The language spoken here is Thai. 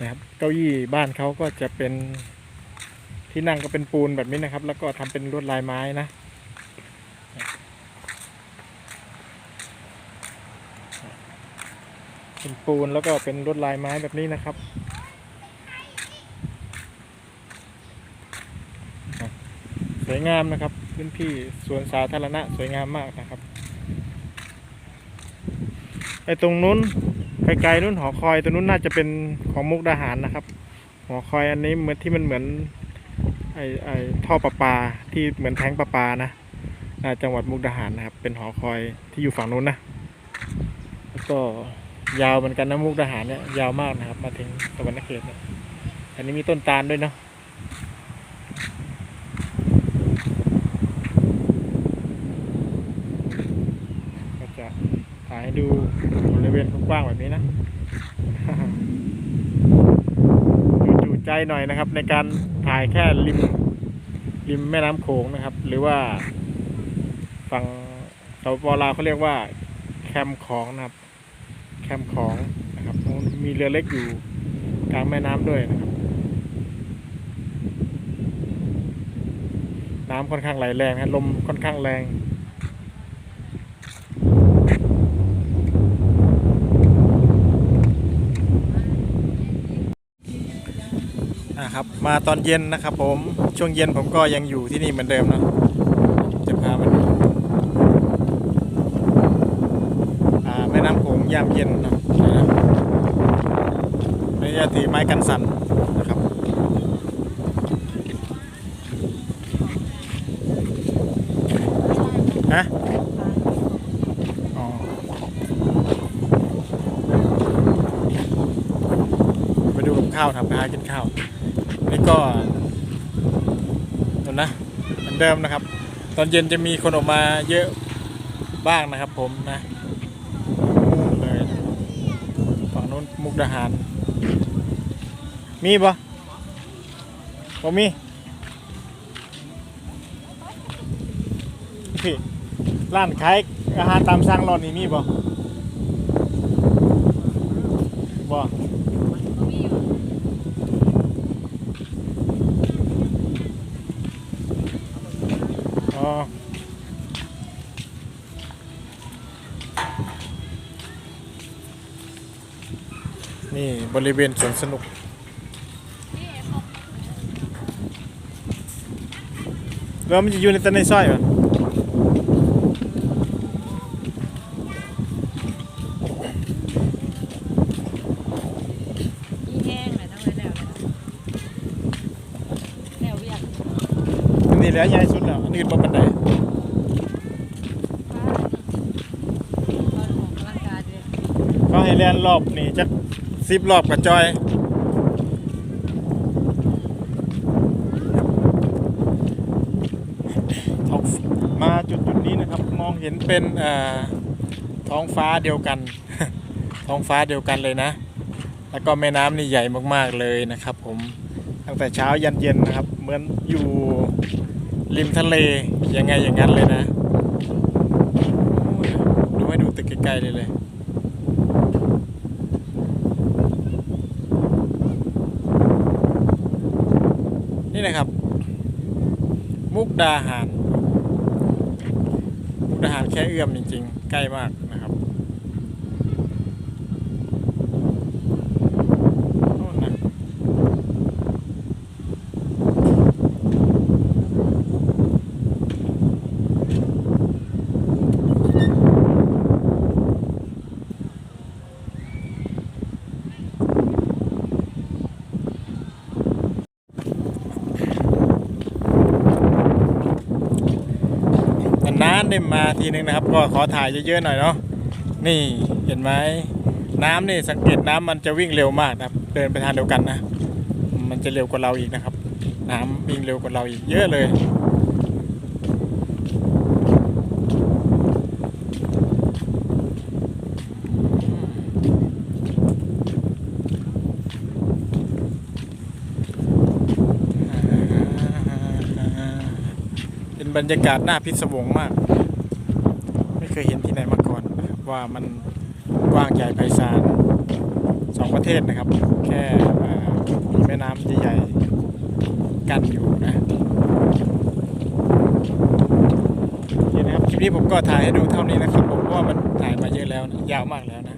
นะครับเก้าอี้บ้านเขาก็จะเป็นที่นั่งก็เป็นปูนแบบนี้นะครับ แล้วก็ทำเป็นลวดลายไม้นะเป็นปูนแล้วก็เป็นลวดลายไม้แบบนี้นะครับสวยงามนะครับพื้นที่สวนสาธารณะสวยงามมากนะครับไอ้ตรงนู้น ไกลๆนู้นหอคอยตัวนู้นน่าจะเป็นของมุกดาหารนะครับ หอคอยอันนี้เหมือนที่มันเหมือนไอ้ไอ้ท่อประปาที่เหมือนแทงประปานะอ่าจังหวัดมุกดาหารนะครับ เป็นหอคอยที่อยู่ฝั่งนู้นนะแล้วก็ยาวเหมือนกันนะมุกดาหารเนี่ยยาวมากนะครับ มาถึงตะวันตกเขตเนี่ยอันนี้มีต้นตาลด้วยเนาะ ก็จะถ่ายให้ดูบริเวณกว้างๆแบบนี้นะจูใจหน่อยนะครับ ในการถ่ายแค่ริมริมแม่น้ำโขงนะครับ หรือว่าฝั่งสปปลาวเขาเรียกว่า แคมป์ของนะครับ แคมป์ของนะครับมีเรือเล็กอยู่กลางแม่น้ำด้วยนะครับ น้ำค่อนข้างไหลแรงนะลมค่อนข้างแรง นะครับ มาตอนเย็นนะครับ ผมช่วงเย็นผมก็ยังอยู่ที่นี่เหมือนเดิมนะจะพามาดูแม่น้ำโขงยามเย็นนะนะครับนี่จะถือไม้กันสั่นนะครับฮะไปดูกับข้าวทำไปหากินข้าว นี่ก็ดูนะเหมือนเดิมนะครับ ตอนเย็นจะมีคนออกมาเยอะบ้างนะครับ ผมนะเลยฝั่งนู้นมุกดาหาร มีปะผมมีพี่ร้านขายอาหารตามสั่งรอนี่มีปะบ่ นี่บริเวณสวนสนุก แล้วมันจะอยู่ในต้นในซอยเหรอ อีแห้งเลยทั้งเลยแล้วแล้วเวียก อันนี้ แหล้วใหญ่สุดแล้วอันนี้เป็นบันไดตอนเขาให้เลียนรอบนี่จักสิบรอบกับจอยมาจุดจุดนี้นะครับมองเห็นเป็นท้องฟ้าเดียวกัน ท้องฟ้าเดียวกันเลยนะ แล้วก็แม่น้ำนี่ใหญ่มากๆเลยนะครับ ผมตั้งแต่เช้ายันเย็นนะครับ เหมือนอยู่ ริมทะเลยังไงอย่างนั้นเลยนะดูให้ดูตึกไกลๆเลยเลยนี่นะครับ มุกดาหาร มุกดาหารแค่เอื้อมจริงๆ ใกล้มากนะครับโน่นนะนานๆ ได้มาทีนึงนะครับ ก็ขอถ่ายเยอะๆหน่อยเนาะนี่เห็นไหมน้ำนี่สังเกตน้ำมันจะวิ่งเร็วมากนะครับ เดินไปทางเดียวกันนะ มันจะเร็วกว่าเราอีกนะครับ น้ำวิ่งเร็วกว่าเราอีกเยอะเลย เป็น บรรยากาศน่าพิศวงมาก ไม่เคยเห็นที่ไหนมาก่อนว่ามันกว้างใหญ่ไพศาลสองประเทศนะครับ แค่มีแม่น้ำใหญ่ๆกันอยู่นะโอเคนะครับคลิปนี้ผมก็ถ่ายให้ดูเท่านี้นะครับ ผมว่ามันถ่ายมาเยอะแล้วนะยาวมากแล้วนะ